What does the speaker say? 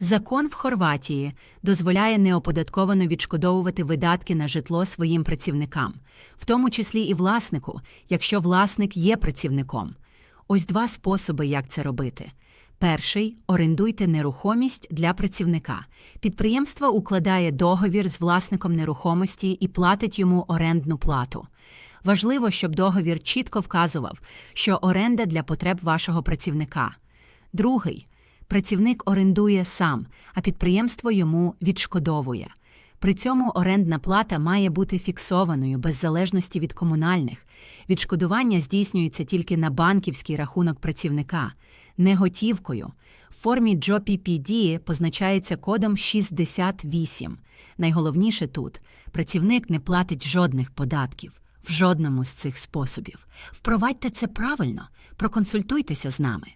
Закон в Хорватії дозволяє неоподатковано відшкодовувати видатки на житло своїм працівникам, в тому числі і власнику, якщо власник є працівником. Ось два способи, як це робити. Перший орендуйте нерухомість для працівника. Підприємство укладає договір з власником нерухомості і платить йому орендну плату. Важливо, щоб договір чітко вказував, що оренда для потреб вашого працівника. Другий працівник орендує сам, а підприємство йому відшкодовує. При цьому орендна плата має бути фіксованою без залежності від комунальних. Відшкодування здійснюється тільки на банківський рахунок працівника, не готівкою. В формі JOPPD позначається кодом 68. Найголовніше тут працівник не платить жодних податків в жодному з цих способів. Впровадьте це правильно, проконсультуйтеся з нами.